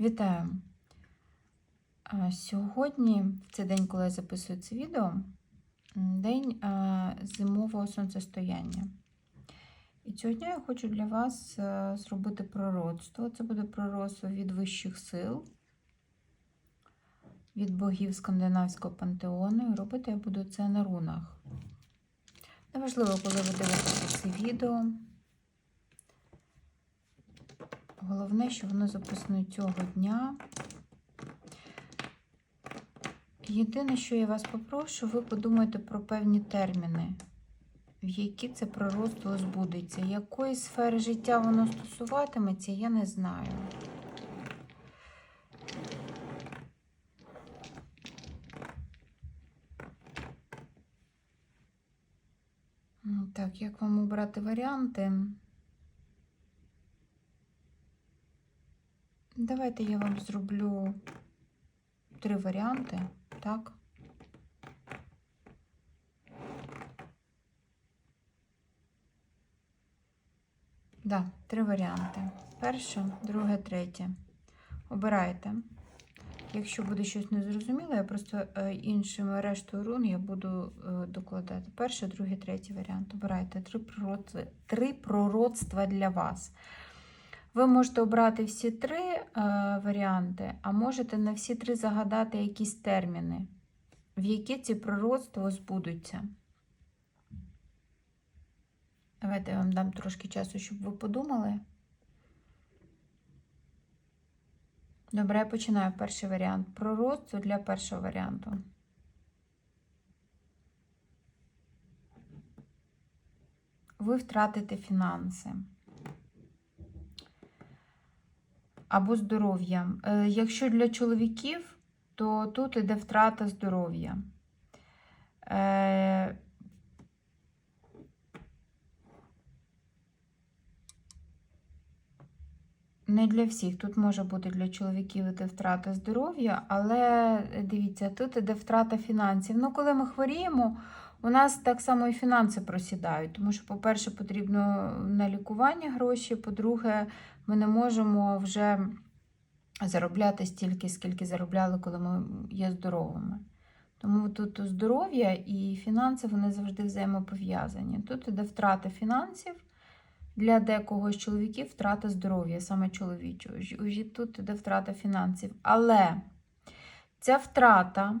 Вітаю! Сьогодні, в цей день, коли я записую це відео, день зимового сонцестояння. І цього дня я хочу для вас зробити пророцтво. Це буде пророцтво від вищих сил, від богів скандинавського пантеону. І робити я буду це на рунах. Неважливо, коли ви дивитеся це відео. Головне, що воно записано цього дня. Єдине, що я вас попрошу, ви подумайте про певні терміни, в які це пророцтво збудеться. Якої сфери життя воно стосуватиметься, я не знаю. Так, як вам обрати варіанти? Давайте я вам зроблю три варіанти, так? Да, три варіанти. Перше, друге, третє. Обирайте. Якщо буде щось незрозуміле, я просто е, іншими рештою рун я буду е, докладати. Перше, друге, третій варіант. Обирайте три пророцтва для вас. Ви можете обрати всі три е, варіанти, а можете на всі три загадати якісь терміни, в які ці пророцтва збудуться. Давайте я вам дам трошки часу, щоб ви подумали. Добре, я починаю перший варіант. Пророцтво для першого варіанту. Ви втратите фінанси. Або здоров'я. Е, Якщо для чоловіків, то тут іде втрата здоров'я. Е, Не для всіх. Тут може бути для чоловіків іде втрата здоров'я, але дивіться, тут іде втрата фінансів. Ну, коли ми хворіємо, у нас так само і фінанси просідають. Тому що, по-перше, потрібно на лікування гроші, по-друге, ми не можемо вже заробляти стільки, скільки заробляли, коли ми є здоровими. Тому тут здоров'я і фінанси вони завжди взаємопов'язані. Тут іде втрата фінансів. Для декого з чоловіків втрата здоров'я, саме чоловічого. Тут іде втрата фінансів. Але ця втрата,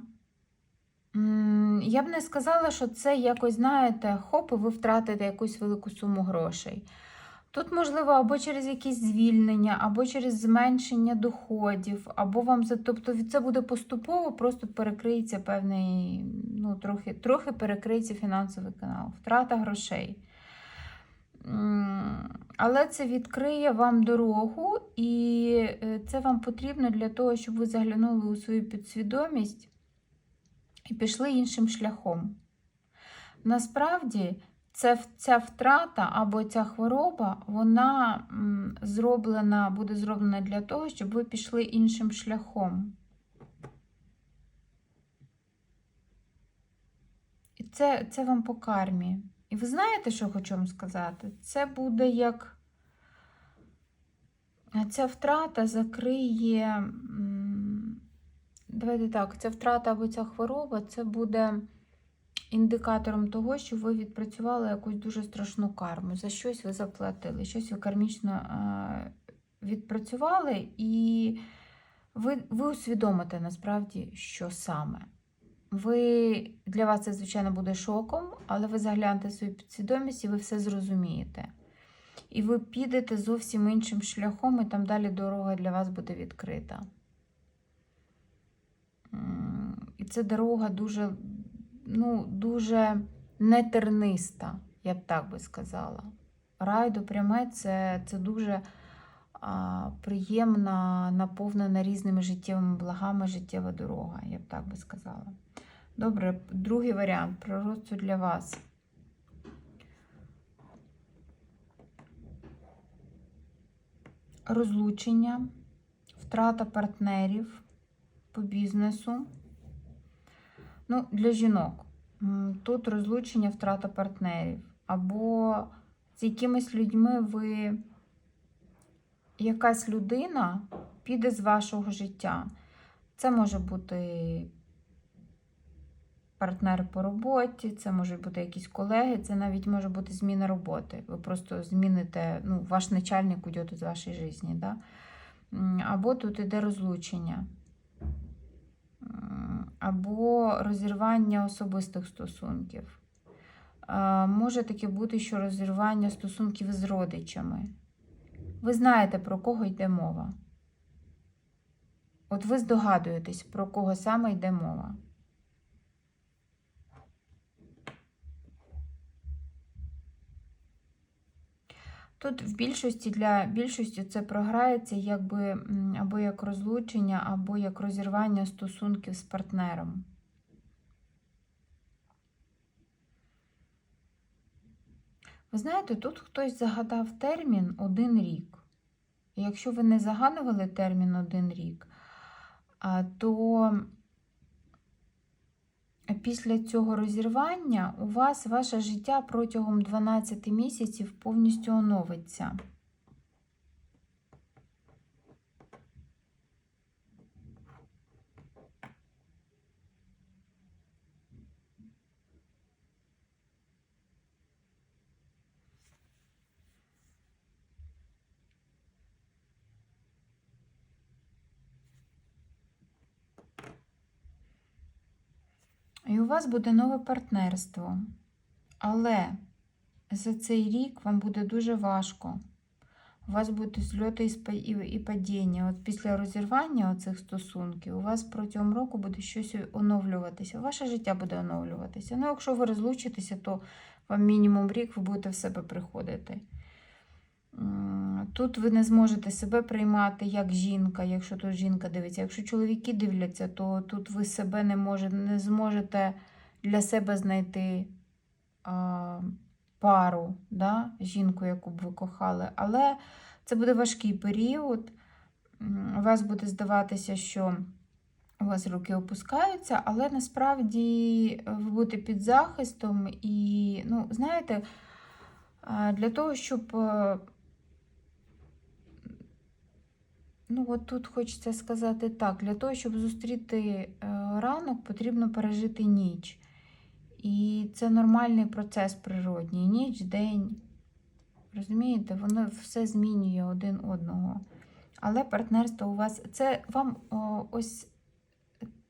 я б не сказала, що це якось, знаєте, хоп, і ви втратите якусь велику суму грошей. Тут, можливо, або через якісь звільнення, або через зменшення доходів, або вам. Тобто це буде поступово, просто перекриється певний, ну, трохи, трохи перекриється фінансовий канал, втрата грошей. Але це відкриє вам дорогу, і е, це вам потрібно для того, щоб ви заглянули у свою підсвідомість і пішли іншим шляхом. Насправді, це, ця втрата або ця хвороба, вона зроблена, буде зроблена для того, щоб ви пішли іншим шляхом. І це, це вам по кармі. І ви знаєте, що хочу вам сказати? Це буде як ця втрата закриє. Давайте так, ця втрата або ця хвороба це буде індикатором того, що ви відпрацювали якусь дуже страшну карму. За щось ви заплатили, щось ви кармічно е, відпрацювали, і ви, ви усвідомите насправді, що саме. Ви для вас це, звичайно, буде шоком, але ви заглянете свою підсвідомість і ви все зрозумієте. І ви підете зовсім іншим шляхом, і там далі дорога для вас буде відкрита. І це дорога дуже, ну, дуже нетерниста, я б так би сказала. Райдо пряме це, це дуже а, приємна, наповнена різними життєвими благами життєва дорога, я б так би сказала. Добре, другий варіант пророцтво для вас. Розлучення, втрата партнерів по бізнесу. Ну, для жінок. Тут розлучення, втрата партнерів. Або з якимись людьми ви якась людина піде з вашого життя. Це може бути партнери по роботі, це можуть бути якісь колеги, це навіть може бути зміна роботи. Ви просто зміните, ну, ваш начальник уйде з вашої житті. Да? Або тут іде розлучення, або розірвання особистих стосунків. Е, Може таке бути, що розірвання стосунків з родичами. Ви знаєте, про кого йде мова. От ви здогадуєтесь, про кого саме йде мова. Тут в більшості для більшості це програється якби або як розлучення, або як розірвання стосунків з партнером. Ви знаєте, тут хтось загадав термін один рік. І якщо ви не загадували термін один рік, то після цього розірвання у вас ваше життя протягом 12 місяців повністю оновиться. І у вас буде нове партнерство. Але за цей рік вам буде дуже важко. У вас будуть зльоти і падіння. От після розірвання цих стосунків у вас протягом року буде щось оновлюватися. Ваше життя буде оновлюватися. Ну, якщо ви розлучитеся, то вам мінімум рік ви будете в себе приходити. Тут ви не зможете себе приймати як жінка, якщо тут жінка дивиться. Якщо чоловіки дивляться, то тут ви себе не, можете, не зможете для себе знайти а, пару, да? жінку, яку б ви кохали. Але це буде важкий період. У вас буде здаватися, що у вас руки опускаються, але насправді ви будете під захистом. І, ну, знаєте, для того, щоб. е, Ну, от тут хочеться сказати так: для того, щоб зустріти е, ранок, потрібно пережити ніч. І це нормальний процес природній. Ніч, день. Розумієте, воно все змінює один одного. Але партнерство у вас це вам о, ось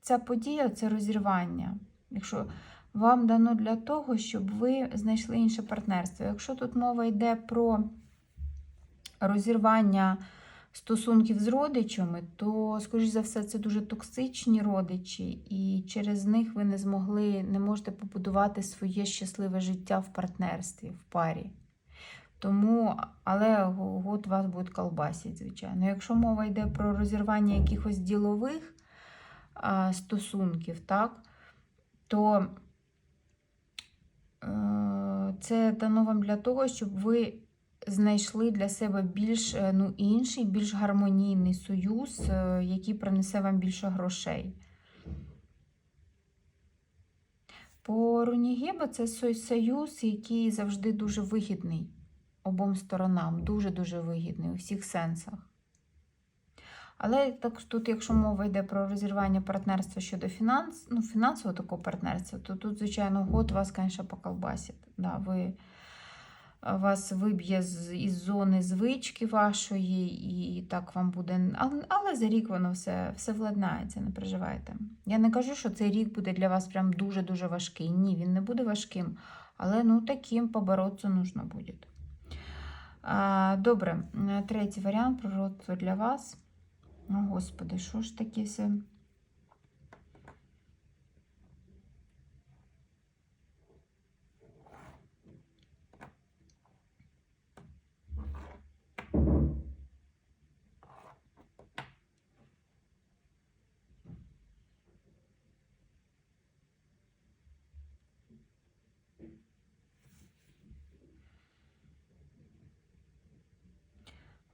ця подія це розірвання. Якщо вам дано для того, щоб ви знайшли інше партнерство. Якщо тут мова йде про розірвання стосунків з родичами, то, скоріш за все, це дуже токсичні родичі, і через них ви не змогли, не можете побудувати своє щасливе життя в партнерстві, в парі. Тому, але от вас будуть колбасити, звичайно. Якщо мова йде про розірвання якихось ділових а, стосунків, так, то е, це дано вам для того, щоб ви знайшли для себе більш е, ну, інший, більш гармонійний союз, е, який принесе вам більше грошей. По Рунігіба це союз, який завжди дуже вигідний обом сторонам, дуже-дуже вигідний у всіх сенсах. Але так тут, якщо мова йде про розірвання партнерства щодо фінанс, ну, фінансового такого партнерства, то тут, звичайно, год вас, звісно, поколбасить. Да, ви, вас виб'є із зони звички вашої, і так вам буде. Але, але за рік воно все, все владнається, не переживайте. Я не кажу, що цей рік буде для вас прям дуже-дуже важкий. Ні, він не буде важким, але ну, таким поборотися нужно буде. Добре, третій варіант пророцтво для вас. О, Господи, що ж таке все?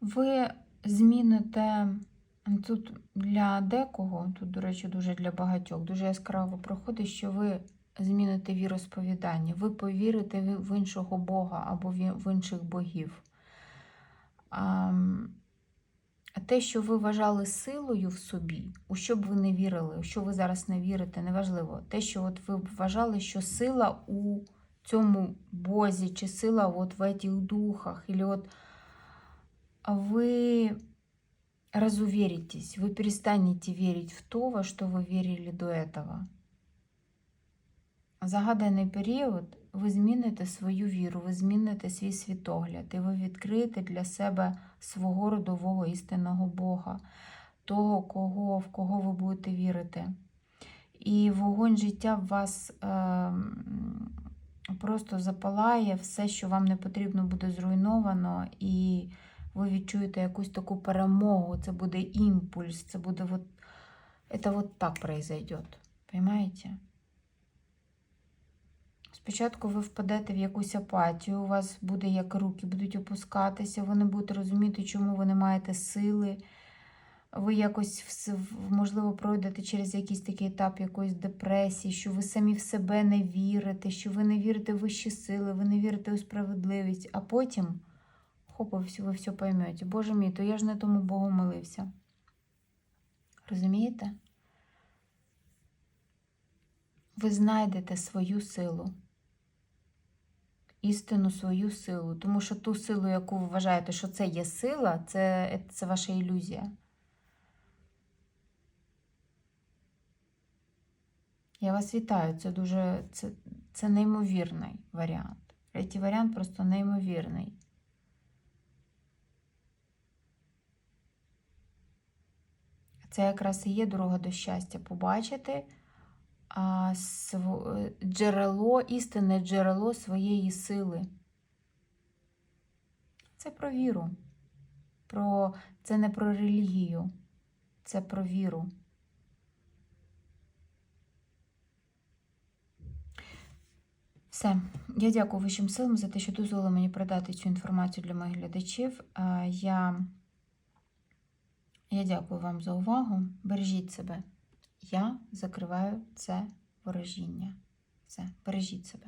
Ви зміните тут для декого, тут, до речі, дуже для багатьох, дуже яскраво проходить, що ви зміните віросповідання, ви повірите в іншого Бога або в інших богів. Ам, те, що ви вважали силою в собі, у що б ви не вірили, у що ви зараз не вірите, неважливо. Те, що от ви вважали, що сила у цьому Бозі, чи сила от в этих духах, или от вы разуверитесь, вы перестанете верить в то, во что вы верили до этого. Загаданий період ви зміните свою віру, ви зміните свій світогляд, і ви відкриєте для себе свого родового істинного Бога, того, кого, в кого ви будете вірити. І вогонь життя в вас е, просто запалає, все, що вам не потрібно, буде зруйновано, і ви відчуєте якусь таку перемогу. Це буде імпульс, це буде вот, это вот так произойдет. Понимаете? Спочатку ви впадете в якусь апатію, у вас буде як руки будуть опускатися, ви не будете розуміти, чому ви не маєте сили. Ви якось, можливо, пройдете через якийсь такий етап якоїсь депресії, що ви самі в себе не вірите, що ви не вірите в вищі сили, ви не вірите у справедливість, а потім, хоп, ви все, поймете. Боже мій, то я ж не тому Богу молився. Розумієте? Ви знайдете свою силу істинну свою силу. Тому що ту силу, яку ви вважаєте, що це є сила, це, це ваша ілюзія. Я вас вітаю. Це дуже це, це неймовірний варіант. Третій варіант просто неймовірний. Це якраз і є дорога до щастя побачити а, джерело, істинне джерело своєї сили. Це про віру. Про... Це не про релігію, це про віру. Все. Я дякую вищим силам за те, що дозволили мені передати цю інформацію для моїх глядачів. Я, я дякую вам за увагу. Бережіть себе. Я закриваю це ворожіння. Все, бережіть себе.